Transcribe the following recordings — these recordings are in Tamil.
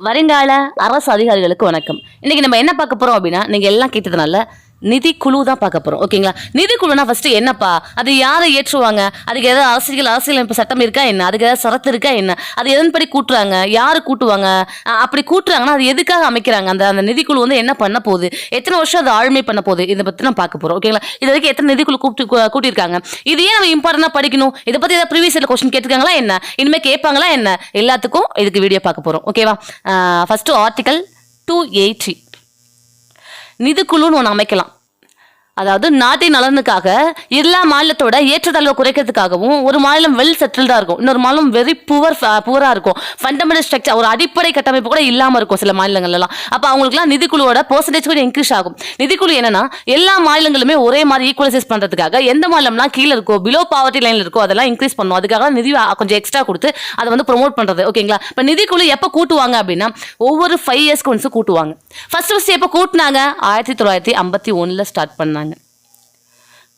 வருங்கால அரசு அதிகாரிகளுக்கு வணக்கம். இன்னைக்கு நம்ம என்ன பார்க்க போறோம் அப்படின்னா நீங்க எல்லாம் கேட்டதுனால நிதி குழு தான் பார்க்க போறோம். ஓகேங்களா நிதி குழுனா ஃபர்ஸ்ட் என்னப்பா? அது யாரை ஏற்றுவாங்க? அதுக்கு ஏதாவது அரசியல் அரசியலமைப்பு சட்டம் இருக்கா என்ன? அதுக்கு ஏதாவது சரத்து இருக்கா என்ன? அது எதன்படி கூட்டுறாங்க? யாரு கூட்டுவாங்க? அப்படி கூட்டுறாங்கன்னா அது எதுக்காக அமைக்கிறாங்க? அந்த அந்த நிதிக்குழு வந்து என்ன பண்ண போகுது? எத்தனை வருஷம் அது ஆளுமை பண்ண போகுது? இதை பத்தி நான் பார்க்க போறோம். ஓகேங்களா இது வரைக்கும் எத்தனை நிதிக்குழு கூப்பிட்டு கூட்டியிருக்காங்க? இது ஏன் நம்ம இம்பார்ட்டண்டாக படிக்கணும். இதை பத்தி ஏதாவது ப்ரீவியஸ் கொஸ்டின் கேட்டிருக்காங்களா என்ன? இனிமே கேட்பாங்களா என்ன? எல்லாத்துக்கும் இதுக்கு வீடியோ பார்க்க போறோம். ஓகேவா ஃபர்ஸ்ட் ஆர்டிகல் டூ எயிட்டி நிதிக்குழுன்னு ஒன்று அமைக்கலாம். அதாவது நாட்டின் நலனுக்காக எல்லா மாநிலத்தோட ஏற்றத்தாழ்வை குறைக்கிறதுக்காகவும் ஒரு மாநிலம் வெல் செட்டில்டா இருக்கும். இன்னொரு மாநிலம் வெரி புவர் புவரா இருக்கும். ஃபண்டமெண்டல் ஸ்ட்ரக்சர் ஒரு அடிப்படை கட்டமைப்பு கூட இல்லாமல் இருக்கும் சில மாநிலங்கள்லாம் அப்போ அவங்களுக்குலாம் நிதிக்குழுவோட பர்சன்டேஜ் கூட இன்க்ரீஸ் ஆகும். நிதிக்குழு என்னன்னா எல்லா மாநிலங்களுமே ஒரே மாதிரி ஈக்குவலைசைஸ் பண்ணுறதுக்காக எந்த மாநிலம்லாம் கீழே இருக்கோ பிலோ பாவர்ட்டி லைனில் இருக்கோ அதெல்லாம் இன்க்ரீஸ் பண்ணும். அதுக்காக நிதி கொஞ்சம் எக்ஸ்ட்ரா கொடுத்து அதை வந்து ப்ரொமோட் பண்ணுறது ஓகேங்களா இப்போ நிதிக்குழு எப்போ கூட்டுவாங்க அப்படின்னா ஒவ்வொரு ஃபைவ் இயர்ஸ்க்கு ஒன்ஸ் கூட்டுவாங்க. ஃபர்ஸ்ட் ஃபர்ஸ்ட் எப்போ கூட்டினாங்க? ஆயிரத்தி தொள்ளாயிரத்தி ஐம்பத்தி ஒன்றில் ஸ்டார்ட் பண்ணாங்க.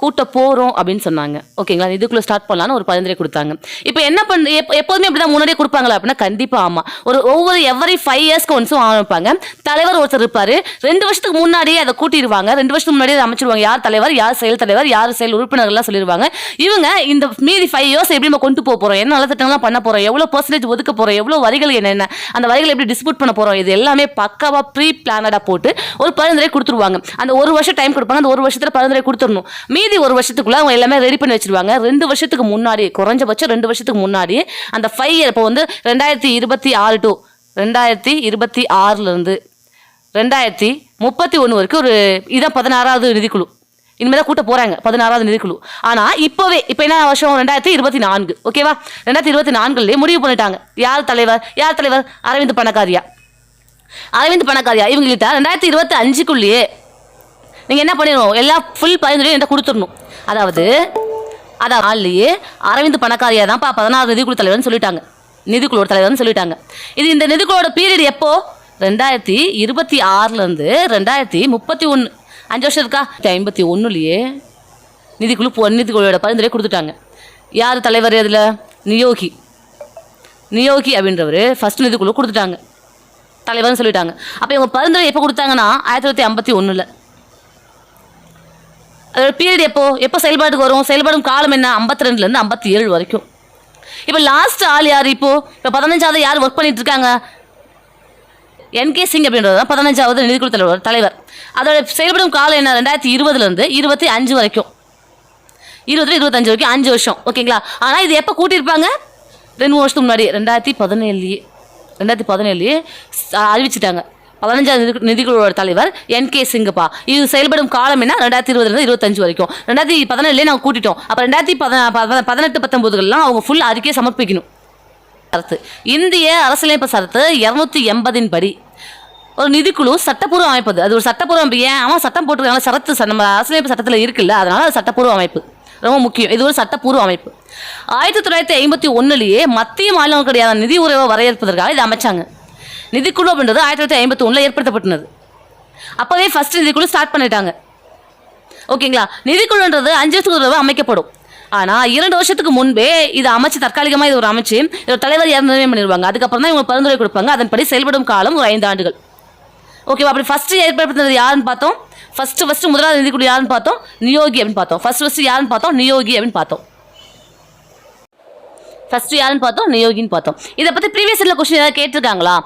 கூட்ட போகிறோம் அப்படின்னு சொன்னாங்க. ஓகேங்களா இதுக்குள்ளே ஸ்டார்ட் பண்ணலான்னு ஒரு பரிந்துரை கொடுத்தாங்க. இப்போ என்ன பண்ண எப்போ எப்போதுமே அப்படி தான் முன்னாடியே கொடுப்பாங்களா அப்படின்னா கண்டிப்பாக ஆமாம் ஒரு ஒவ்வொரு எவரி ஃபைவ் இயர்ஸ்க்கு ஒன்ஸும் ஆரம்பிப்பாங்க. தலைவர் ஒருத்தர் இருப்பார். ரெண்டு வருஷத்துக்கு முன்னாடியே அதை கூட்டிடுவாங்க. ரெண்டு வருஷத்துக்கு முன்னாடியே அதை அமைச்சிருவாங்க. யார் தலைவர் யார் செயல் தலைவர் யார் செயல் உறுப்பினர்கள்லாம் சொல்லிடுவாங்க. இவங்க இந்த மீதி ஃபைவ் இயர்ஸ் எப்படி நம்ம கொண்டு போக போகிறோம் என்ன நலத்திட்டங்கள்லாம் பண்ண போகிறோம் எவ்வளோ பர்சன்டேஜ் ஒதுக்க போகிறோம் எவ்வளோ வரிகள் என்னென்ன? அந்த வரிகளை எப்படி டிஸ்பியூட் பண்ண போகிறோம் இது எல்லாமே பக்காவாக ப்ரீ பிளானடாக போட்டு ஒரு பரிந்துரை கொடுத்துருவாங்க. அந்த ஒரு வருஷம் டைம் கொடுப்பாங்க. அந்த ஒரு வருஷத்தில் பரிந்துரை கொடுத்துடணும். மீதி ஒரு வருஷத்துக்குள்ள அவங்க எல்லாமே ரெடி பண்ணி வச்சிருவாங்க. ரெண்டு வருஷத்துக்கு முன்னாடி குறைஞ்சபட்சம் ரெண்டு வருஷத்துக்கு முன்னாடி அந்த ஃபைவ் இயர் இப்போ வந்து ரெண்டாயிரத்தி இருபத்தி ஆறு டு ரெண்டாயிரத்தி இருபத்தி ஆறுலேருந்து ரெண்டாயிரத்தி முப்பத்தி ஒன்று வரைக்கும் ஒரு இதான் பதினாறாவது நிதிக்குழு. இனிமேல் தான் கூட்ட போகிறாங்க பதினாறாவது நிதிக்குழு. ஆனால் இப்போவே இப்போ என்ன வருஷம்? ரெண்டாயிரத்தி இருபத்தி நான்கு ஓகேவா? ரெண்டாயிரத்தி இருபத்தி நான்குலேயே முடிவு பண்ணிட்டாங்க. யார் தலைவர்? யார் தலைவர்? அரவிந்த் பணக்காரியா. அரவிந்த் பணக்காரியா. இவங்ககிட்ட ரெண்டாயிரத்தி இருபத்தி அஞ்சுக்குள்ளேயே நீங்கள் என்ன பண்ணிடணும் எல்லா ஃபுல் பரிந்துரையும் என்கிட்ட கொடுத்துடணும். அதாவது அதாவது ஆள்லேயே அரவிந்த் தான் தான்ப்பா பதினாறு நிதிக்குழு தலைவர்னு சொல்லிட்டாங்க. நிதிக்குழுவோட தலைவர்னு சொல்லிட்டாங்க. இது இந்த நிதிக்குழுவோட பீரியட் எப்போ? ரெண்டாயிரத்தி இருபத்தி ஆறுலேருந்து ரெண்டாயிரத்தி முப்பத்தி ஒன்று அஞ்சு வருஷம் இருக்கா? ஐம்பத்தி ஒன்றுலேயே நிதிக்குழு போ நிதிக்குழுவோட பரிந்துரை கொடுத்துட்டாங்க. யார் தலைவர் அதில் நியோகி. நியோகி அப்படின்றவர் ஃபஸ்ட் நிதிக்குழு கொடுத்துட்டாங்க. தலைவர்னு சொல்லிட்டாங்க. அப்போ இவங்க பரிந்துரை எப்போ கொடுத்தாங்கன்னா ஆயிரத்தி தொள்ளாயிரத்தி ஐம்பத்தி ஒன்றில் அதோட பீரியட் எப்போ? எப்போ செயல்பாட்டுக்கு வரும்? செயல்படும் காலம் என்ன? ஐம்பத்தி ரெண்டுலேருந்து ஐம்பத்தி ஏழு வரைக்கும். இப்போ லாஸ்ட் ஆள் யார் இப்போது இப்போ பதினஞ்சாவது யார் ஒர்க் பண்ணிட்டு இருக்காங்க? என்கே சிங் அப்படின்றது தான் பதினஞ்சாவது நிதிக்குழு தலைவர் தலைவர். அதோட செயல்படும் காலம் என்ன? ரெண்டாயிரத்தி இருபதுலேருந்து இருபத்தி அஞ்சு வரைக்கும். இருபதுல இருபத்தஞ்சு வரைக்கும் அஞ்சு வருஷம். ஓகேங்களா ஆனால் இது எப்போ கூட்டியிருப்பாங்க? ரெண்டு மூணு வருஷத்துக்கு முன்னாடி. ரெண்டாயிரத்தி பதினேழுலேயே. ரெண்டாயிரத்தி பதினேழுலேயே அறிவிச்சிட்டாங்க. பதினஞ்சாவது நிதி நிதிக்குழுவோட தலைவர் என் கே சிங்கப்பா. இது செயல்படும் காலம் என்ன? ரெண்டாயிரத்தி இருபதுலேருந்து இருபத்தஞ்சு வரைக்கும். ரெண்டாயிரத்தி பதினேழுலேயே நாங்கள் கூட்டிட்டோம். அப்போ ரெண்டாயிரத்தி பத பதினெட்டு பத்தொம்போதுகள்லாம் அவங்க ஃபுல் அறிக்கையை சமர்ப்பிக்கணும். சரத்து. இந்திய அரசியலமைப்பு சரத்து இரநூத்தி எண்பதின் படி. ஒரு நிதிக்குழு சட்டப்பூர்வ அமைப்பு அது. ஒரு சட்டப்பூர்வ அமைப்பு. ஏன்? அவன் சட்டம் போட்டிருக்காங்க சரத்து ச- நம்ம அரசியலமைப்பு சட்டத்தில் இருக்குல்ல. அதனால அது சட்டப்பூர்வ அமைப்பு. ரொம்ப முக்கியம். இது ஒரு சட்டப்பூர்வ அமைப்பு. ஆயிரத்தி தொள்ளாயிரத்தி ஐம்பத்தி ஒன்றுலேயே மத்திய மாநிலம் கிடையாது நிதி உறவை வரையறுப்பதற்காக இதை அமைச்சாங்க. நிதிக்குழு அப்படின்றது ஆயிரத்தி தொள்ளாயிரத்தி ஐம்பத்தி ஒன்றில் ஏற்படுத்தப்பட்டது. அப்போவே ஃபஸ்ட் நிதிக்குழு ஸ்டார்ட் பண்ணிட்டாங்க. ஓகேங்களா? நிதிக்குழுன்றது அஞ்சு வருஷத்துக்கு தடவை அமைக்கப்படும். ஆனால் இரண்டு வருஷத்துக்கு முன்பே இது அமைச்சு தற்காலிகமாக இது ஒரு அமைச்சு இது ஒரு தலைவர் இறந்தவே பண்ணிடுவாங்க. அதுக்கப்புறம் தான் இவங்க பரிந்துரை கொடுப்பாங்க. அதன்படி செயல்படும் காலம் ஒரு ஐந்து ஆண்டுகள். ஓகேவா? அப்படி ஃபஸ்ட்டு ஏற்படுத்தினது யாருன்னு பார்த்தோம்? ஃபஸ்ட்டு ஃபஸ்ட்டு முதலாவது நிதிக்குழு யாருன்னு பார்த்தோம்? நியோகி அப்படின்னு பார்த்தோம். ஃபஸ்ட்டு ஃபஸ்ட்டு யாருன்னு பார்த்தோம்? நியோகி அப்படின்னு பார்த்தோம். ஃபஸ்ட்டு யாருன்னு பார்த்தோம்? நியோகின்னு பார்த்தோம். இதை பற்றி ப்ரீவியஸ் இயரில் கொஸ்டின் ஏதாவது கேட்டிருக்காங்களா?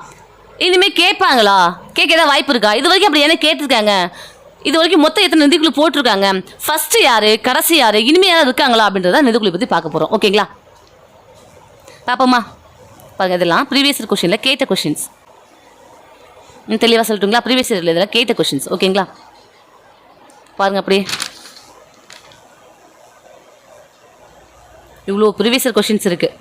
இனிமேல் கேட்பாங்களா? கேட்க ஏதாவது வாய்ப்பு இருக்கா? இது வரைக்கும் அப்படி என்ன கேட்டிருக்காங்க. இது வரைக்கும் மொத்தம் எத்தனை நிதிக்குழு போட்டிருக்காங்க? ஃபர்ஸ்ட் யாரு? கடைசி யாரு? இனிமே யாராவது இருக்காங்களா? அப்படின்றத நிதிக்குழு பற்றி பார்க்க போகிறோம் ஓகேங்களா பார்ப்போமா? பாருங்க இதெல்லாம் ப்ரீவியஸ் கொஷினில் கேட்ட கொஷின்ஸ் தெளிவாக சொல்லட்டுங்களா? ப்ரீவியஸ் இயரில் இதெல்லாம் கேட்ட கொஷின்ஸ் ஓகேங்களா பாருங்க அப்படியே. இவ்வளோ ப்ரீவியஸ் இயர் கொஷின்ஸ் இருக்குது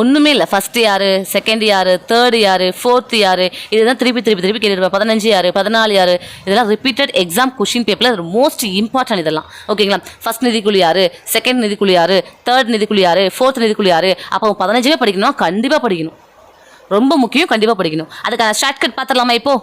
ஒன்றுமே இல்லை. ஃபஸ்ட்டு யார் செகண்ட் யார் தேர்டு யார் ஃபோர்த்து யார் இதுதான் திருப்பி திருப்பி திருப்பி கேட்டுருப்பேன் பதினஞ்சு யார் பதினாலு யார் இதெல்லாம் ரிப்பீட்டட் எக்ஸாம் கொஷின் பேப்பரில் மோஸ்ட் இம்பார்ட்டன்ட் இதெல்லாம். ஓகேங்களா ஃபஸ்ட் நிதிக்குழு யார் செகண்ட் நிதிக்குழு யார் தேர்ட் நிதிக்குழு யார் ஃபோர்த் நிதிக்குழு யார்? அப்போ பதினஞ்சுமே படிக்கணும்? கண்டிப்பாக படிக்கணும். ரொம்ப முக்கியம் கண்டிப்பாக படிக்கணும். அதுக்கான ஷார்ட்கட் பார்த்துடலாமா இப்போது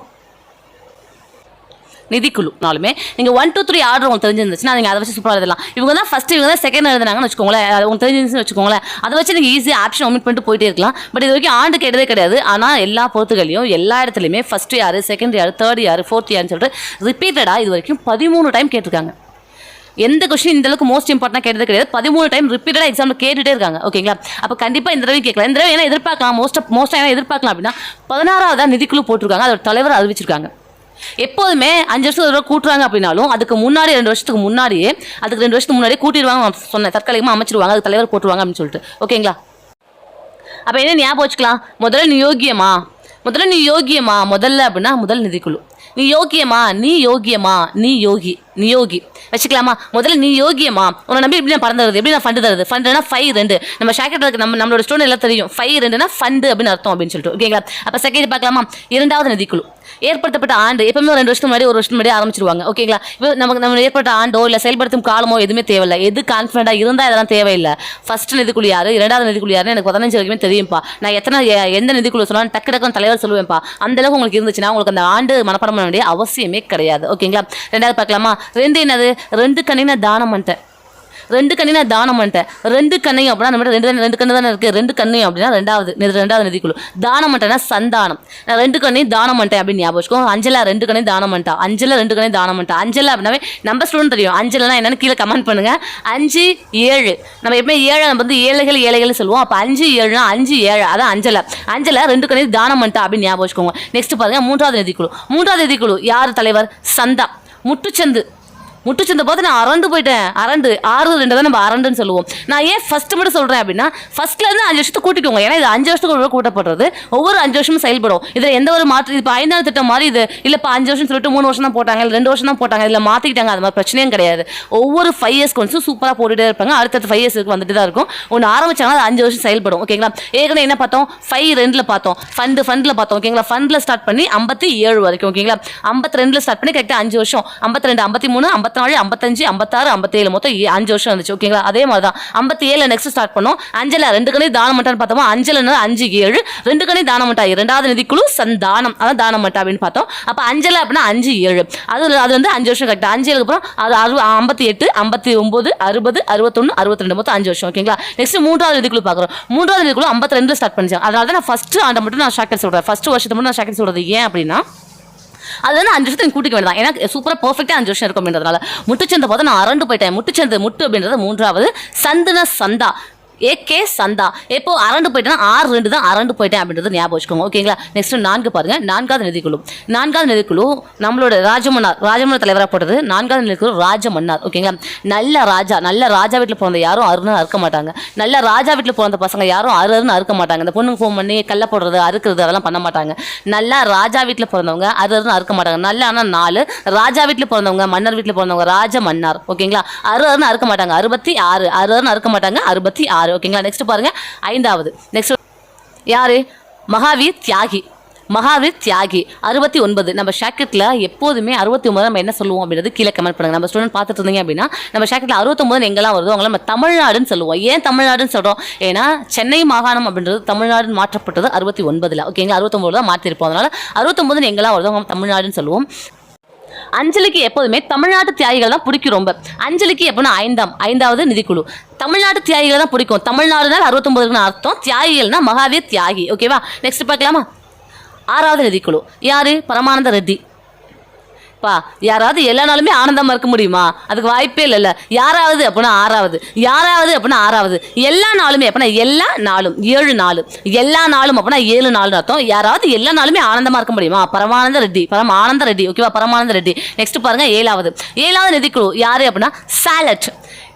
நிதிக்குழு நாளுமே நீங்கள் ஒன் டூ த்ரீ ஆர்டர் உங்களுக்கு தெரிஞ்சிருந்துச்சுன்னா நீங்கள் அதை வச்சு சூப்பராக எழுதலாம். இவங்க தான் ஃபஸ்ட்டு இவங்க தான் செகண்ட் எழுதுனாங்கன்னு வச்சுக்கோங்களேன். அது உங்களுக்கு தெரிஞ்சிருந்துச்சுன்னு வச்சுக்கோங்களேன். அதை வச்சு நீங்கள் ஈஸியாக ஆப்ஷன் ஒமிட் பண்ணிட்டு போயிட்டே இருக்கலாம். பட் இது வரைக்கும் ஆண்டு கேட்டதே கிடையாது. ஆனால் எல்லா பொறுத்துகளையும் எல்லா இடத்துலையுமே ஃபஸ்ட் யார் செகண்ட் யார் தேர்ட் யார் ஃபோர்த் யாருன்னு சொல்லிட்டு ரிப்பீட்டடாக இது வரைக்கும் பதிமூணு டைம் கேட்டிருக்காங்க. எந்த கொஸ்டின் இந்த அளவுக்கு மோஸ்ட் இம்பார்ட்டன்ட் கேட்டது கிடையாது. பதிமூணு டைம் ரிப்பீட்டடாக எக்ஸாமில் கேட்டுட்டே இருக்காங்க. ஓகேங்களா அப்போ கண்டிப்பாக இந்த தடவை கேட்கலாம். இந்த தடவை என்ன எதிர்பார்க்கலாம். மோஸ்ட் மோஸ்ட் என்ன எதிர்பார்க்கலாம் அப்படின்னா பதினாறாவதா நிதிக்குழு போட்டிருக்காங்க. அதோட தலைவர் அறிவிச்சிருக்காங்க. எப்போதுமே அஞ்சு வருஷம் ஒரு தடவை கூட்டுறாங்க அப்படின்னாலும் அதுக்கு முன்னாடி ரெண்டு வருஷத்துக்கு முன்னாடியே அதுக்கு ரெண்டு வருஷத்துக்கு முன்னாடியே கூட்டிடுவாங்க. நான் சொன்னேன் தற்காலிகமாக அமைச்சிருவாங்க அதுக்கு தலைவர் போட்டுருவாங்க அப்படின்னு சொல்லிட்டு. ஓகேங்களா? அப்போ என்ன ஞாபகம் வச்சுக்கலாம்? முதல்ல நீ யோகியமா முதல்ல நீ யோகியமா முதல்ல அப்படின்னா முதல் நிதிக்குழு. நீ யோகியமா நீ யோகியமா நீ யோகி நீ யோகி. வச்சுக்கலாமா? முதல்ல நீ யோகியமா உன்னை நம்பி எப்படி நான் பறந்து தருது எப்படி நான் ஃபண்டு தருது? ஃபண்டுனா ஃபைவ் ரெண்டு. நம்ம ஷாக்கெட் நம்ம நம்மளோட ஸ்டூடெண்ட் எல்லாம் தெரியும். ஃபைவ் ரெண்டுனா ஃபண்டு அப்படின்னு அர்த்தம் அப்படின்னு சொல்லிட்டு. ஓகேங்களா அப்போ செகண்ட் பார்க்கலாமா? இரண்டாவது நிதிக்குழு. ஏற்படுத்தப்பட்ட ஆண்டு எப்பவுமே ரெண்டு வருஷத்துக்கு முன்னாடி ஒரு வருஷம் முன்னாடி ஆரம்பிச்சிருவாங்க. ஓகேங்களா இப்போ நமக்கு நம்ம ஏற்பட்ட ஆண்டோ இல்லை செயல்படுத்தும் காலமோ எதுவுமே தேவையில்லை. எது கான்ஃபிடண்டாக இருந்தால் இதெல்லாம் தேவையில்லை. ஃபர்ஸ்ட் நிதிக்குழு யார்? இரண்டாவது நிதிக்குழு யாருன்னு எனக்கு பதினஞ்சு வரைக்குமே தெரியும்ப்பா நான் எத்தனை எந்த நிதிக்குழு சொன்னாலும் டக்கு டக்குன்னு தலைவர் சொல்லுவேன்ப்பா. அந்த அளவுக்கு உங்களுக்கு இருந்துச்சுன்னா உங்களுக்கு அந்த ஆண்டு மனப்பாடம் பண்ண வேண்டிய அவசியமே கிடையாது. ஓகேங்களா? ரெண்டாவது பார்க்கலாமா? ரெண்டு என்னது? ரெண்டு கண்ணின தானம் பண்ணிட்டேன் ரெண்டு கண்ணி நான் தானம் பண்ணிட்டேன். ரெண்டு கண்ணையும் அப்படின்னா நம்ம ரெண்டு ரெண்டு கண்ணு தானே இருக்குது ரெண்டு கண்ணையும் அப்படின்னா ரெண்டாவது ரெண்டாவது ரெண்டாவது நிதிக்குழு தானம் பண்ணிட்டேன்னா சந்தானம். நான் ரெண்டு கண்ணையும் தானம் பண்ணிட்டேன் அப்படின்னு ஞாபகம் வச்சுக்கோ. அஞ்சலா ரெண்டு கண்ணையும் தானம் பண்ணிட்டா. அஞ்சலா ரெண்டு கண்ணையும் தானம் பண்ணிட்டா. அஞ்சலா அப்படின்னாவே நம்ம ஸ்டூடெண்ட் தெரியும். அஞ்சலா என்னன்னு கீழே கமெண்ட் பண்ணுங்க. அஞ்சு ஏழு. நம்ம எப்பவுமே ஏழை நம்ம வந்து ஏழைகள் ஏழைகள் சொல்லுவோம். அப்போ அஞ்சு ஏழுனா அஞ்சு ஏழு. அதான் அஞ்சலை. அஞ்சலை ரெண்டு கண்ணையும் தானம் பண்ணிட்டா அப்படின்னு ஞாபகம் வச்சுக்கோங்க. நெக்ஸ்ட் பாருங்க மூன்றாவது நிதிக்குழு மூன்றாவது நிதிக்குழு யார் தலைவர்? சந்தா. முட்டுச்சந்து. முட்டுச்சந்தை பார்த்து நான் அரண்டு போயிட்டேன். அரண்டு ஆறு ரெண்டு தான் நம்ம அரண்டுன்னு சொல்லுவோம். நான் ஏன் ஃபர்ஸ்ட் மட்டும் சொல்கிறேன் அப்படின்னா ஃபர்ஸ்ட்ல இருந்து அஞ்சு வருஷத்துக்கு கூட்டிக்கோங்க. ஏன்னா இது அஞ்சு வருஷத்துக்கு ஒரு கூட்டப்படுறது. ஒவ்வொரு அஞ்சு வருஷமும் செயல்படும். இதில் எந்த ஒரு மாற்று இப்போ ஐந்தாவது திட்டம் மாதிரி இது இல்லைப்பா அஞ்சு வருஷம் சொல்லிட்டு மூணு வருஷம் தான் போட்டாங்க இல்லை ரெண்டு வருஷம் தான் போட்டாங்க இதில் மாற்றிக்கிட்டாங்க அது மாதிரி பிரச்சனையும் கிடையாது. ஒவ்வொரு ஃபைவ் இயர்ஸ் கொஞ்சம் சூப்பராக போட்டுட்டே இருப்பாங்க. அடுத்தடுத்த ஃபைவ் இயர்ஸ்க்கு வந்துட்டு தான் இருக்கும். ஒன்று ஆரம்பிச்சாங்கன்னா அது அஞ்சு வருஷம் செயல்படும். ஓகேங்களா ஏற்கனவே என்ன பார்த்தோம்? ஃபைவ் ரெண்டில் பார்த்தோம். ஃபண்டு ஃபண்டில் பார்த்தோம். ஓகேங்களா ஃபண்டில் ஸ்டார்ட் பண்ணி ஐம்பத்தி ஏழு வரைக்கும். ஓகேங்களா ஐம்பத்தி ரெண்டில் ஸ்டார்ட் பண்ணி கரெக்டாக அஞ்சு வருஷம். ஐம்பத்தி ரெண்டு ஐம்பத்தி மூணு ஐம்பத்தி நாலு ஐம்பத்தஞ்சு ஐம்பத்தாறு ஐம்பத்தேழு. மொத்தம் அஞ்சு வருஷம் இருந்துச்சு. ஓகேங்களா அதே மாதிரி தான் ஐம்பத்தி ஏழு நெக்ஸ்ட் ஸ்டார்ட் பண்ணோம். அஞ்சல ரெண்டு கணி தானம் மட்டான்னு பார்த்தோம்? அஞ்சலன்னு அஞ்சு ஏழு. ரெண்டு கணி தானம் மட்டா இரண்டாவது நிதிக்குழு சந்தானம். அதான் தானம் மட்டா அப்படின்னு பார்த்தோம். அப்போ அஞ்சல அப்படின்னா அஞ்சு ஏழு. அது அது வந்து அஞ்சு வருஷம் கரெக்டாக அஞ்சு ஏழுக்கு அப்புறம் அது அறு ஐம்பத்தி எட்டு ஐம்பத்தி ஒம்பது அறுபது அறுபத்தொன்று அறுபத்தி ரெண்டு மொத்தம் அஞ்சு வருஷம். ஓகேங்களா நெக்ஸ்ட் மூன்றாவது நிதிக்குழு பார்க்குறோம். மூன்றாவது நிதிக்குழு ஐம்பத்தி ரெண்டு ஸ்டார்ட் பண்ணிச்சாங்க அதனால தான் நான் ஃபஸ்ட்டு ஆண்டை மட்டும் நான் ஷாக்கெட் சொல்கிறேன் ஃபஸ்ட்டு வருஷத்தை மட்டும் நான் ஷாக்கெட் சொல்கிறது ஏன் அப்படின்னா அது வந்து அஞ்சு வருஷத்துக்கு கூட்டிக்க வேண்டாம் ஏன்னா சூப்பராக பர்ஃபெக்டாக அஞ்சு வருஷம் இருக்கும் அப்படின்றதுனால. முட்டுச்சந்தை பார்த்து நான் அரண்டு போயிட்டேன். முட்டுச்சந்து முட்டு அப்படின்றது மூன்றாவது. சந்துன சந்தா. ஏகே சந்தா எப்போ அரண்டு போயிட்டேன்னா ஆறு ரெண்டு தான் அரண்டு போயிட்டேன் அப்படின்றது ஞாபகம் வச்சுக்கோங்க ஓகேங்களா? நெக்ஸ்ட் நான்கு பாருங்க. நான்காவது நிதிக்குழு. நான்காவது நிதிக்குழு நம்மளோட ராஜமன்னார் ராஜமன்னார் தலைவராக போட்டது நான்காவது நிதிக்குழு ராஜமன்னார் ஓகேங்களா? நல்ல ராஜா நல்ல ராஜா வீட்டில் பிறந்த யாரும் அருணாக அறுக்க மாட்டாங்க. நல்ல ராஜா வீட்டில் பிறந்த பசங்க யாரும் அரு அருன்னு அறுக்க மாட்டாங்க. இந்த பொண்ணுக்கு ஃபோன் பண்ணி கல்ல போடுறது அறுக்கிறது அதெல்லாம் பண்ண மாட்டாங்க. நல்லா ராஜா வீட்டில் பிறந்தவங்க அரு அருன்னு அறுக்க மாட்டாங்க. நல்ல ஆனால் நாலு ராஜா வீட்டில் பிறந்தவங்க மன்னர் வீட்டில் பிறந்தவங்க ராஜ மன்னார் ஓகேங்களா? அரு அருன்னு அறுக்க மாட்டாங்க. அறுபத்தி ஆறு அரு அருன்னு அறுக்க மாட்டாங்க. அறுபத்தி ஆறு. ஓகேங்களா நெக்ஸ்ட் பாருங்க. ஐந்தாவது. நெக்ஸ்ட் யாரு? மகாவீர் தியாகி. மகாவீர் தியாகி. அறுபத்தி ஒன்பது. நம்ம ஷாக்கெட்டில் எப்போதுமே அறுபத்தி ஒன்பது நம்ம என்ன சொல்லுவோம் அப்படின்றது கீழே கமெண்ட் பண்ணுங்க. நம்ம ஸ்டூடெண்ட் பார்த்துட்டு இருந்தீங்க அப்படின்னா நம்ம ஷாக்கெட்டில் அறுபத்தொம்பது எங்கெல்லாம் வருதோ அவங்கள நம்ம தமிழ்நாடுன்னு சொல்லுவோம். ஏன் தமிழ்நாடுன்னு சொல்கிறோம் ஏன்னா சென்னை மாகாணம் அப்படின்றது தமிழ்நாடு மாற்றப்பட்டது அறுபத்தி ஒன்பதில். ஓகேங்களா அறுபத்தொம்பது தான் மாற்றிருப்போம். அதனால் அறுபத்தொம்பது எங்கெல்லாம் வருதோ அவங்க தமிழ்நாடுன்னு சொல்லுவோம். அஞ்சலிக்கு எப்போதுமே தமிழ்நாட்டு தியாகிகள் தான் பிடிக்கும் ரொம்ப. அஞ்சலிக்கு எப்போனா ஐந்தாம் ஐந்தாவது நிதிக்குழு. தமிழ்நாட்டு தியாகிகள் தான் பிடிக்கும். தமிழ்நாடுனால் அறுபத்தொம்பதுன்னு அர்த்தம். தியாகிகள்னா மகாவீர் தியாகி. ஓகேவா நெக்ஸ்ட் பார்க்கலாமா? ஆறாவது நிதிக்குழு. யாரு? பரமானந்த ரெட்டி. பா யாராவது எல்லா நாளுமே ஆனந்தமாக இருக்க முடியுமா? அதுக்கு வாய்ப்பே இல்லைல்ல. யாராவது அப்படின்னா ஆறாவது. யாராவது அப்படின்னா ஆறாவது. எல்லா நாளுமே அப்படின்னா எல்லா நாளும் ஏழு நாலு எல்லா நாளும் அப்படின்னா ஏழு நாளுன்னு அர்த்தம். யாராவது எல்லா நாளுமே ஆனந்தமாக இருக்க முடியுமா? பரமானந்த ரெட்டி. பரம ஆனந்த ரெட்டி. ஓகேவா? பரமானந்த ரெட்டி. நெக்ஸ்ட் பாருங்க ஏழாவது. ஏழாவது நிதிக்குழு யாரு அப்படின்னா? சாலட்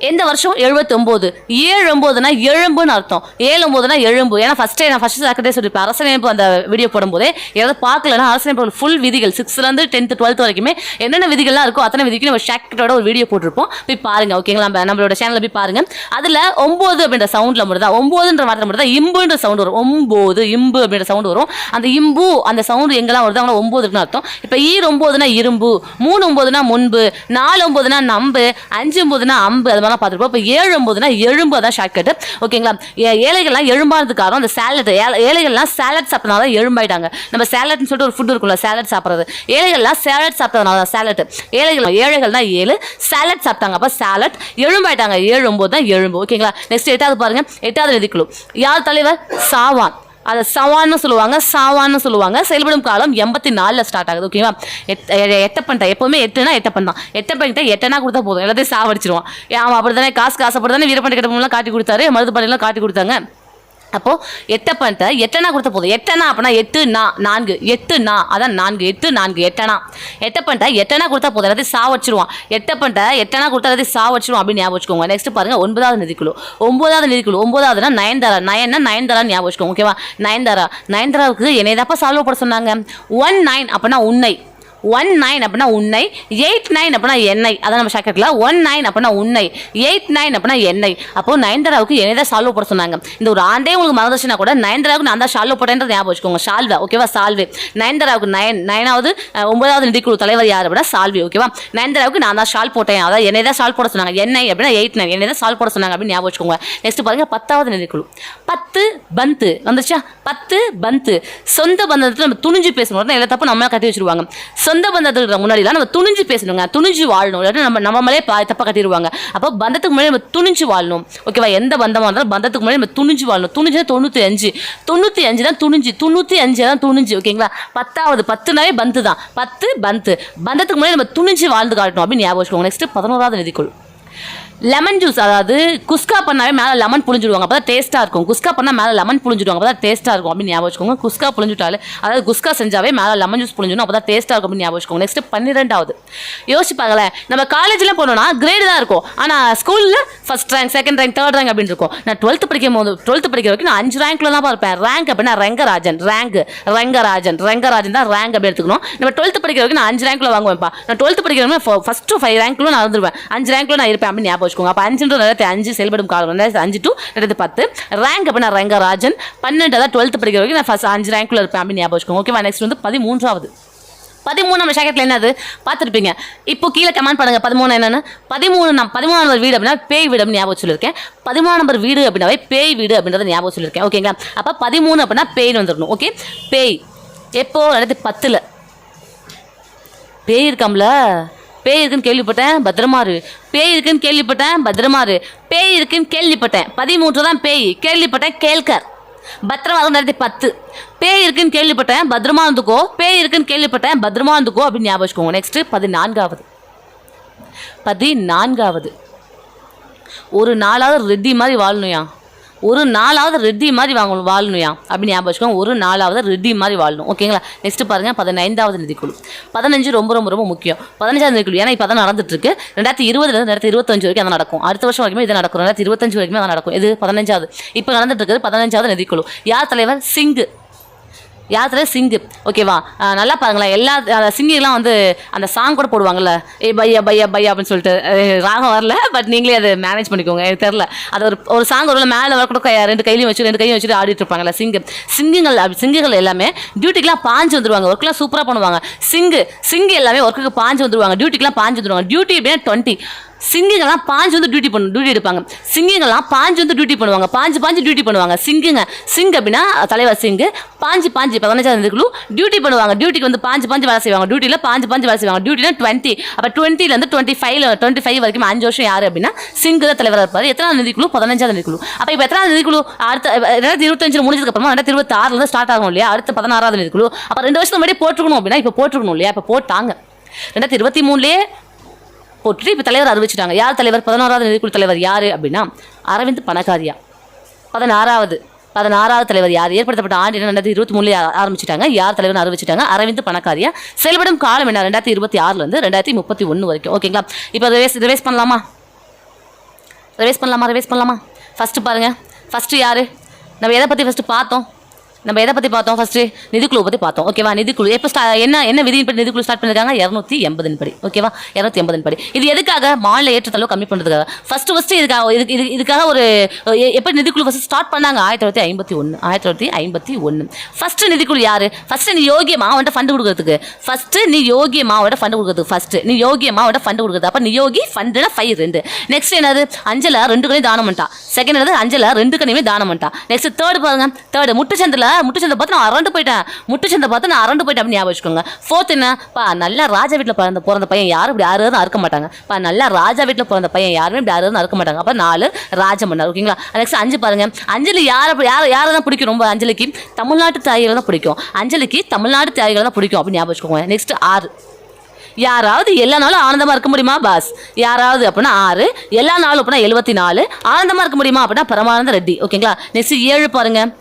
எந்த வருஷம் எழுபத்தொம்போது. ஏழு ஒம்போதுனா எழும்புன்னு அர்த்தம். ஏழு ஒம்போதுனா எழும்பு. ஏன்னா ஃபஸ்ட்டே நான் ஃபஸ்ட்டு செகண்டே சொல்லியிருப்பேன். அரசமைப்பு அந்த வீடியோ போடும்போதே ஏதாவது பார்க்கலன்னா அரசமைப்பு ஃபுல் விதிகள். சிக்ஸ்த்லேருந்து டென்த்து டுவெல்த் வரைக்குமே என்னென்ன விதிகள்லாம் இருக்கோ அத்தனை விதிக்கு நம்ம ஷாக்கெட்டோட ஒரு வீடியோ போட்டிருப்போம். போய் பாருங்கள் ஓகேங்களா நம்ம நம்மளோட சேனலில் போய் பாருங்கள் அதில் ஒம்பது அப்படின்ற சவுண்டில் மட்டும் தான் ஒம்போதுன்ற வார்த்தை மட்டும் தான் இம்புன்ற சவுண்ட் வரும். ஒம்பது இம்பு அப்படின்ற சவுண்ட் வரும். அந்த இம்பு அந்த சவுண்டு எங்கெல்லாம் வருது அவங்க ஒம்பது அர்த்தம். இப்போ ஈர் ஒம்போதுனா இரும்பு மூணு ஒம்போதுனா முன்பு நாலு ஒம்போதுனா நம்பு அஞ்சு ஒம்போதுனா அம்பு அது அழகாக பார்த்துருப்போம். இப்போ ஏழு ஒம்பதுனா எலும்பு தான் ஷார்ட்கட் ஓகேங்களா ஏ- ஏழைகள்லாம் எழும்பானது காரணம் அந்த சேலட் ஏழைகள்லாம் சேலட் சாப்பிட்டனால தான் எழும்பாயிட்டாங்க. நம்ம சேலட்னு சொல்லிட்டு ஒரு ஃபுட் இருக்கும்ல சேலட் சாப்பிட்றது. ஏழைகள்லாம் சேலட் சாப்பிட்டதுனால தான் சேலட் ஏழைகள் ஏழைகள்னா ஏழு சேலட் சாப்பிட்டாங்க. அப்போ சேலட் எழும்பாயிட்டாங்க. ஏழு ஒம்பது தான் எழும்பு ஓகேங்களா நெக்ஸ்ட் எட்டாவது பாருங்கள் எட்டாவது விதிக்குழு யார் தலைவர்? சாவான். அதை சவான்னு சொல்லுவாங்க சாவான்னு சொல்லுவாங்க. செயல்படும் காலம் எண்பத்தி நாலில் ஸ்டார்ட் ஆகுது ஓகேவா எட் எ- எட்டப்பன்ட்ட எப்போவுமே எட்டுனா எட்டப்பன் தான். எட்டப்பன்ட்ட எட்டனா கொடுத்தா போதும். எல்லாத்தையும் சாவடிச்சிருவான். அவன் அப்படி தானே காசு காசு அப்படி தானே வீரப்பண்டி கிட்டலாம் காட்டி கொடுத்தாரு மருது பண்ணிலாம் காட்டி கொடுத்தாங்க. அப்போ எட்டப்பன்ட்ட எட்டனா கொடுத்த போதும். எட்டனா அப்படின்னா எட்டு நா நான்கு. எட்டு நா. அதான் நான்கு. எட்டு நான்கு. எட்டனா. எட்டப்பன்ட்ட எட்டனா கொடுத்தா போதும். எல்லாத்தையும் சா வச்சிருவான். எட்டப்பன்ட்ட எட்டனா கொடுத்தா எல்லாத்தையும் சாவடிச்சிருவான் அப்படின்னு ஞாபகம் வச்சுக்கோங்க. நெக்ஸ்ட் பாருங்க ஒன்பதாவது நிதிக்குழு ஒன்பதாவது நிதிக்குழு ஒன்பதாவதுனா நயன்தாரா. நயன்னா நயன்தாரா ஞாபகம் வச்சுக்கோங்க ஓகேவா நயன்தாரா. நயன்தாராவுக்கு என்னையதாப்பா சால்வ் பண்ண சொன்னாங்க? ஒன் நைன் அப்படின்னா உன்னை. ஒன் நைன் அப்படின்னா உன்னை எயிட் நைன் அப்படின்னா எண்ணெய் அதான் நம்ம ஷாக்கெட்டில் ஒன் நைன் அப்படின்னா உன்னை எயிட் நைன் அப்படின்னா எண்ணெய் அப்போ நயன்தாராவுக்கு என்னை தான் சால்வ் போட சொன்னாங்க. இந்த ஒரு ஆண்டே உங்களுக்கு மறந்துச்சுன்னா கூட நயன்தாராவுக்கு நான் தான் சால்வ் போட்டேன்றது ஞாபகம் வச்சுக்கோங்க. சால்வா ஓகேவா சால்வே. நயன்தாராவுக்கு நயன் நயனாவது ஒன்பதாவது நிதிக்குழு தலைவர் யார் அப்படின்னா சால்வி ஓகேவா நயன்தாராவுக்கு நான் தான் ஷால் போட்டேன். அதாவது என்னை தான் சால்வ் போட சொன்னாங்க. எண்ணெய் அப்படின்னா எயிட் நைன் என்னை தான் சால்வ் போட சொன்னாங்க அப்படின்னு ஞாபகம் வச்சுக்கோங்க. நெக்ஸ்ட் பாருங்க பத்தாவது நிதிக்குழு பத்து பந்து வந்துச்சா பத்து பந்து. சொந்த பந்தத்தில் நம்ம துணிஞ்சு பேசணும். எல்லா தப்பு நம்ம கட்டி வச்சிருவாங்க. சொந்த பந்தத்துக்கு முன்னாடிலாம் நம்ம துணிஞ்சு பேசணுங்க. துணிஞ்சு வாழணும். இல்லாட்டி நம்ம நம்மளே பா தப்பாக கட்டிடுவாங்க. அப்போ பந்தத்துக்கு முன்னாடி நம்ம துணிஞ்சு வாழணும். ஓகேவா எந்த பந்தமாக இருந்தாலும் பந்தத்துக்கு முன்னாடி நம்ம துணிஞ்சு வாழணும். துணிஞ்சு தொண்ணூற்றி அஞ்சு. தொண்ணூற்றி அஞ்சு தான் துணிஞ்சு. தொண்ணூற்றி அஞ்சு தான் துணிஞ்சு. ஓகேங்களா பத்தாவது பத்துனாவே பந்து தான். பத்து பந்து பந்தத்துக்கு முன்னாடி நம்ம துணிஞ்சு வாழ்ந்து காட்டணும். அப்படின்னு ஞாபகம் வச்சுக்கோங்க. நெக்ஸ்ட் பதினோராவது நிதிக்குழு லெமன் ஜூஸ் அதாவது குஸ்கா பண்ணாவே மேலே லெமன் புழிஞ்சிடுவாங்க. அப்போ தான் டேஸ்ட்டாக இருக்கும். குஸ்கா பண்ணால் மேலே லெமன் புழிஞ்சிடுவாங்க அப்போ தான் டேஸ்ட்டாக இருக்கும் அப்படின்னு ஞாபகம் வச்சுக்கோங்க. குஸ்கா புழிஞ்சுட்டாலே அதாவது குஸ்கா செஞ்சாவே மேலே லெமன் ஜூஸ் புழிஞ்சிடும். அப்போ தான் டேஸ்ட்டாக இருக்கும் அப்படின்னு ஞாபகம் வச்சுக்கோங்க. நெக்ஸ்ட் பன்னிரெண்டாவது. யோசிப்பாங்களேன் நம்ம காலேஜில் போனோம்னா கிரேடு தான் இருக்கும். ஆனால் ஸ்கூலில் first rank second rank third rank அப்படின்னு இருக்கும். நான் டுவெல்த்து படிக்கும் போது டுவெல்த்து படிக்கிற வரைக்கும் நான் அஞ்சு ரேங்க்ல தான் இருப்பேன் ரேங்க் அப்படின்னா ரங்கராஜன். ரேங்க் ரங்கராஜன். ரெங்கராஜன் தான் ரேங்க் அப்படி எடுத்துக்கணும். நம்ம டுவெல்த்து படிக்கிற வரைக்கும் நான் அஞ்சு ரேங்க்ல வாங்குவேன்ப்பா. நான் டுவெல்த்து படிக்கிற ஃபஸ்ட்டு ஃபைவ் ரேங்க்ல நான் வந்துருவேன். அஞ்சு ரேங்க்ல நான் இருப்பேன் அப்படின்னு ஞாபகம் வச்சுக்கோங்க. அப்போ அஞ்சுன்ற ரெண்டாயிரத்தி அஞ்சு செயல்படும் காலம். ரெண்டாயிரத்தி அஞ்சு டு ரெண்டாயிரத்தி பத்து. ரேங்க் அப்படின்னா ரெங்கராஜன். பன்னெண்டு அதாவது டுவெல்த்து படிக்கிற வரைக்கும் நான் ஃபஸ்ட் அஞ்சு ரேங்க்ல இருப்பேன் அப்படின்னு ஞாபகம் வச்சுக்கோங்க. ஓகேவா நெக்ஸ்ட் வந்து பதிமூன்றாவது. பதிமூணு நம்ம ஷாக்கெட்டில் என்னது? பார்த்துருப்பீங்க. இப்போ கீழே கமெண்ட் பண்ணுங்க. பதிமூணு என்னென்ன? பதிமூணு நான் பதிமூணு நம்பர் வீடு அப்படின்னா பேய் வீடு அப்படின்னு ஞாபகம் சொல்லியிருக்கேன் பதிமூணு நம்பர் வீடு அப்படின்னாவே பேய் வீடு அப்படின்றத ஞாபகம் சொல்லியிருக்கேன் ஓகேங்களா அப்போ பதிமூணு அப்படின்னா பேய்னு வந்துடணும் ஓகே பேய். எப்போ? ரெண்டாயிரத்தி பத்தில். பேய் இருக்காம்ல? பேய் இருக்குன்னு கேள்விப்பட்டேன் பத்திரமா இரு பேய் இருக்குன்னு கேள்விப்பட்டேன் பத்திரமா இரு பேய் இருக்குன்னு கேள்விப்பட்டேன். பதிமூன்று தான் பேய். கேள்விப்பட்டேன் கேள்கர். பத்திரமா இருக்கும் ரெண்டாயிரத்தி பத்து. பேய் இருக்குன்னு கேள்விப்பட்டேன் பத்திரமா இருந்துக்கோ. பேய் இருக்குன்னு கேள்விப்பட்டேன் பத்திரமா இருந்துக்கோ அப்படின்னு ஞாபகம் வச்சுக்கோங்க. நெக்ஸ்ட் பதினான்காவது. பதினான்காவது. ஒரு நாளாவது ரெட்டி மாதிரி வாழணுயா ஒரு நாளாவது ரெட்டி மாதிரி வாங்கணும் வாழணுயா அப்படின்னு ஞாபகம் வச்சுக்கோங்க ஒரு நாளாவது ரெட்டி மாதிரி வாழணும். ஓகேங்களா நெக்ஸ்ட் பாருங்கள் பதினைந்தாவது நிதிக்குழு. பதினஞ்சு ரொம்ப ரொம்ப ரொம்ப முக்கியம். பதினஞ்சாவது நிதிக்குழு. ஏன்னா இப்போ தான் நடந்துட்டு இருக்கு ரெண்டாயிரத்தி இருபதுலேருந்து ரெண்டாயிரத்தி இருபத்தஞ்சு வரைக்கும் அது நடக்கும். அடுத்த வருஷம் வரைக்கும் இது நடக்கும். ரெண்டாயிரத்தி இருபத்தஞ்சு வரைக்கும் அது நடக்கும். இது பதினஞ்சாவது. இப்போ நடந்துட்டு இருக்கிறது பதினஞ்சாவது நிதிக்குழு. யார் தலைவர்? சிங்கு. யாத்திரை சிங்கு. ஓகேவா? நல்லா பாருங்களேன். எல்லா சிங்கர்லாம் வந்து அந்த சாங் கூட போடுவாங்கல்ல. ஏ பையா பையா பையா அப்படின்னு சொல்லிட்டு. ராகம் வரல பட் நீங்களே அதை மேனேஜ் பண்ணிக்கோங்க. எனக்கு தெரில அது ஒரு ஒரு சாங் ஒரு மேலே வர கூட கை- ரெண்டு கையிலையும் வச்சு ரெண்டு கையும் வச்சுட்டு ஆடிட்டு இருப்பாங்கல்ல சிங்கு. சிங்குங்கள் அப்படி சிங்குகள் எல்லாமே டியூட்டிக்கெலாம் பாஞ்சு வந்துருவாங்க. ஒர்க்கெலாம் சூப்பராக பண்ணுவாங்க. சிங்கு சிங்கு எல்லாமே ஒர்க்குக்கு பாஞ்சு வந்துருவாங்க. டியூட்டிக்கெலாம் பாஞ்சு வந்துருவாங்க. டியூட்டி அப்படின்னா டுவெண்ட்டி சிங்கிங்கெல்லாம் பாஞ்சு வந்து டியூட்டி பண்ணு டியூட்டி எடுப்பாங்க. சிங்கிங்கெல்லாம் பாஞ்சு வந்து டியூட்டி பண்ணுவாங்க. பாஞ்சு பாஞ்சு டியூட்டி பண்ணுவாங்க. சிங்குங்க சிங் அப்படின்னா தலைவர் சிங்கு. பாஞ்சு பாஞ்சு பதினஞ்சாவது குழு டியூட்டி பண்ணுவாங்க. டியூட்டிக்கு வந்து பாஞ்சு பாஞ்சு வேலை செய்வாங்க. டியூட்டியில் பாஞ்சு பாஞ்சு வேலை செய்வாங்க. டியூட்டியில் டுவெண்ட்டி அப்போ டுவெண்ட்டிலேருந்து டுவெண்ட்டி ஃபைவ்ல டுவெண்ட்டி ஃபைவ் வரைக்கும் அஞ்சு வருஷம் யார் அப்படின்னா சிங்கு தான் தலைவராக இருப்பார். எத்தனாவது நிதிக்குழு பதினஞ்சாவது நிதிக்குழு அப்போ இப்போ எத்தனாவது நிதிக்குழு அடுத்த ரெண்டாயிரத்தி இருபத்தஞ்சு முடிஞ்சதுக்கு அப்புறமா ரெண்டாயிரத்தி இருபத்தி ஆறுல ஸ்டார்ட் ஆகும் இல்லையா? அடுத்த பதினாறாவது நிதிக்குழு அப்போ ரெண்டு வருஷத்துக்கு முன்னாடி போட்டுருக்கணும் அப்படின்னா இப்போ போட்டுருக்கணும் இல்லையா? இப்போ போட்டாங்க. ரெண்டாயிரத்தி இருபத்தி மூணுலேயே போட்டுட்டு இப்போ தலைவர் அறிவிச்சிட்டாங்க. யார் தலைவர்? பதினோராவது நிதிக்குழு தலைவர் யார் அப்படின்னா அரவிந்த் பணக்காரியா பதினாறாவது பதினாறாவது தலைவர் யார்? ஏற்படுத்தப்பட்ட ஆண்டு என்ன? ரெண்டாயிரத்தி இருபத்தி மூணுலேயே ஆரம்பிச்சிட்டாங்க. யார் தலைவர் அறிவிச்சிட்டாங்க? அரவிந்த் பணக்காரியா செயல்படும் காலம் என்ன? ரெண்டாயிரத்தி இருபத்தி ஆறுலேருந்து ரெண்டாயிரத்தி முப்பத்தி ஒன்று வரைக்கும். ஓகேங்களா? இப்போ ரிவேஸ் ரிவேஸ் பண்ணலாமா? ரிவேஸ் பண்ணலாமா? ரிவேஸ் பண்ணலாமா? ஃபஸ்ட்டு பாருங்கள் ஃபஸ்ட்டு யார்? நம்ம எதை பற்றி ஃபஸ்ட்டு பார்த்தோம்? நம்ம எதை பற்றி பார்த்தோம்? ஃபர்ஸ்ட் நிதிக்குழு பற்றி பார்த்தோம். ஓகேவா நிதிக்குழு. எப்போ ஸ்டா என்ன என்ன விதியின்படி நிதிக்குழு ஸ்டார்ட் பண்ணிருக்காங்க? இரநூத்தி எண்பதின் படி. ஓகேவா இரநூத்தி எண்பதின் படி. இது எதுக்காக? மாநில ஏற்றத்தளவு கம்மி பண்ணுறதுக்காக ஃபர்ஸ்ட் ஃபஸ்ட்டு இதுக்காக இது இது இதுக்காக ஒரு எ- நிதிக்குழு ஃபஸ்ட்டு ஸ்டார்ட் பண்ணாங்க? ஆயிரத்தி தொள்ளாயிரத்தி ஐம்பத்தி ஒன்று ஆயிரத்தி தொள்ளாயிரத்தி ஐம்பத்தி ஒன்று ஃபஸ்ட்டு நிதிக்குழு யார்? ஃபஸ்ட்டு நீ யோகியமாக அவன்கிட்ட ஃபண்டு கொடுக்குறதுக்கு. ஃபஸ்ட்டு நீ யோகியமாக அவன்கிட்ட ஃபண்டு கொடுக்கறதுக்கு. ஃபஸ்ட்டு நீ யோகியமாக அவன்கிட்ட ஃபண்டு கொடுக்குறது. அப்ப நியோகி ஃபண்டுனா ஃபைவ் ரெண்டு. நெக்ஸ்ட் என்னது? அஞ்சலா ரெண்டு கடையும் தானம் பண்ணிட்டா. செகண்ட் என்னது அஞ்சலா ரெண்டு கடையுமே தானம் பண்ணிட்டா நெக்ஸ்ட் தேர்ட் பாருங்க. தேர்ட் முட்டுச்சந்தில் முட்டுச்சந்தை பார்த்து நான் அரண்டு போயிட்டேன். முட்டுச்சந்தை பார்த்து நான் அரண்டு போயிட்டேன் அப்படின்னு ஞாபகம் வச்சுக்கோங்க. ஃபோர்த் என்ன? பா நல்லா ராஜா வீட்டில் பிறந்த பிறந்த பையன் யாரும் இப்படி யாரும் அறுக்க மாட்டாங்க. பா நல்லா ராஜா வீட்டில் பிறந்த பையன் யாருமே இப்படி யாரும் அறுக்க மாட்டாங்க. அப்போ நாலு ராஜமன்னர் ஓகேங்களா நெக்ஸ்ட் அஞ்சு பாருங்க. அஞ்சலி யாரை யார் யாரை தான் பிடிக்கும்? ரொம்ப அஞ்சலிக்கு? தமிழ்நாட்டு தாய்களை தான் பிடிக்கும். அஞ்சலிக்கு தமிழ்நாட்டு தாய்களை தான் பிடிக்கும் அப்படின்னு ஞாபகம் வச்சுக்கோங்க. நெக்ஸ்ட் ஆறு. யாராவது எல்லா நாளும் ஆனந்தமாக இருக்க முடியுமா பாஸ்? யாராவது அப்படின்னா ஆறு எல்லா நாளும் அப்படின்னா எழுபத்தி நாலு ஆனந்தமாக இருக்க முடியுமா அப்படின்னா பரமானந்த ரெட்டி. ஓகேங்களா? நெக்ஸ்ட் ஏழு பாருங்கள்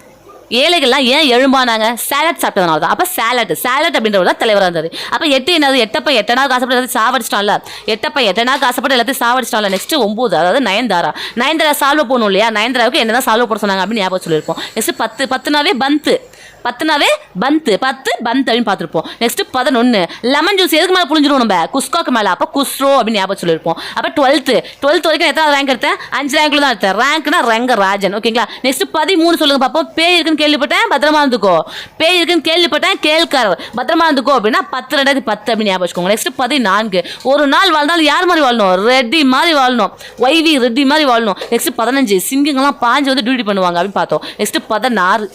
ஏழைகள்லாம் ஏன் எழும்பானாங்க? சேலட் சாப்பிட்டதுனால தான். அப்போ சேலட் சேலட் அப்படின்றவர் தான் தலைவராக இருந்தார். அப்போ எட்டு என்னது? எட்டப்ப எட்டனா காசப்பட்டு எல்லாத்தையும் சாவடிச்சிட்டான்ல. எட்டப்ப எட்டனா காசப்பட்டு எல்லாத்தையும் சாவடிச்சிட்டான்ல. நெக்ஸ்ட் ஒம்பது அதாவது நயன்தாரா. நயன்தாரா சால்வ் போகணும் இல்லையா? நயன்தாராவுக்கு என்ன தான் சால்வ் போட சொன்னாங்க அப்படின்னு ஞாபகம் சொல்லியிருப்போம். நெக்ஸ்ட் பத்து பத்துனாவே பந்து பத்துனாவே பந்து பத்து பந்த் அப்படின்னு பார்த்துருப்போம். நெக்ஸ்ட் பதினொன்று லெமன் ஜூஸ் எதுக்கு மேலே புழிஞ்சிடும் நம்ம? குஸ்காக்கு மேலே. அப்போ குஸ்ரோ அப்படின்னு ஞாபகம் சொல்லியிருப்போம். அப்போ டுவெல்த்து டுவெல்த் வரைக்கும் எத்தனை ரேங்க் எடுத்தேன்? அஞ்சு ரேங்க்ல தான் எடுத்தேன். ரேங்க்னா ரங்க ராஜன் ஓகேங்களா நெக்ஸ்ட் பதிமூணு சொல்லுங்க பார்ப்போம் பேய் இருக்குன்னு கேள்விப்பட்டேன்? பத்திரமா இருந்துக்கோ. பேய் இருக்குன்னு கேள்விப்பட்டேன்? கேள்காரர் பத்திரமா இருந்துக்கோ அப்படின்னா பத்து ரெண்டாயிரத்தி பத்து அப்படின்னு ஞாபகம் வச்சுக்கோங்க. நெக்ஸ்ட் பதினான்கு. ஒரு நாள் வாழ்ந்தாலும் யார் மாதிரி வாழணும்? ரெட்டி மாதிரி வாழணும். ஒய்வி ரெட்டி மாதிரி வாழணும். நெக்ஸ்ட் பதினஞ்சு. சிங்கங்கள்லாம் பாஞ்சு வந்து டியூட்டி பண்ணுவாங்க அப்படின்னு பார்த்தோம். நெக்ஸ்ட் பதினாறு.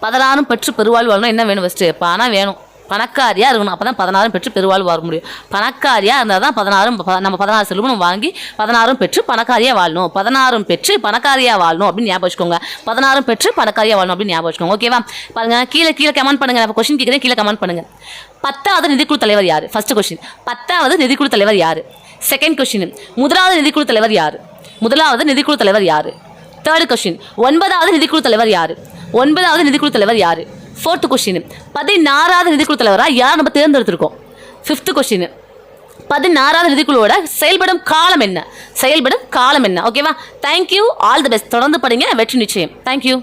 பதினாறும் பெற்று பெருவாழ் வாழணும். என்ன வேணும் ஃபஸ்ட்டு பணம் வேணும். பணக்காரியாக இருக்கணும். அப்போ தான் பதினாறும் பெற்று பெருவாழ் வாழ முடியும். பணக்காரியாக இருந்தால் தான் பதினாறும் ப- நம்ம பதினாறு செல்வம் வாங்கி பதினாறும் பெற்று பணக்காரியாக வாழணும். பதினாறும் பெற்று பணக்காரியா வாழணும் அப்படின்னு ஞாபகம் வச்சுக்கோங்க. பதினாறும் பெற்று பணக்காரியாக வாழணும் அப்படின்னு ஞாபகம் வச்சுக்கோங்க. ஓகேவா பாருங்க. கீழே கீழே கமெண்ட் பண்ணுங்க. நான் கொஸ்டின் கேட்குறேன் கீழே கமெண்ட் பண்ணுங்கள் பத்தாவது நிதிக்குழு தலைவர் யார்? ஃபஸ்ட்டு கொஸ்டின் பத்தாவது நிதிக்குழு தலைவர் யார்? செகண்ட் கொஸ்டின் முதலாவது நிதிக்குழு தலைவர் யார்? முதலாவது நிதிக்குழு தலைவர் யார்? தேர்ட் கொஸ்டின் ஒன்பதாவது நிதிக்குழு தலைவர் யார்? ஒன்பதாவது நிதிக்குழு தலைவர் யார்? ஃபோர்த்து கொஸ்டின் பதினாறாவது நிதிக்குழு தலைவராக யார் நம்ம தேர்ந்தெடுத்திருக்கோம்? ஃபிஃப்த்து கொஸ்டின் பதினாறாவது நிதிக்குழுவோட செயல்படும் காலம் என்ன? செயல்படும் காலம் என்ன? ஓகேவா தேங்க்யூ ஆல் தி பெஸ்ட் தொடர்ந்து படிங்க. வெற்றி நிச்சயம். தேங்க்யூ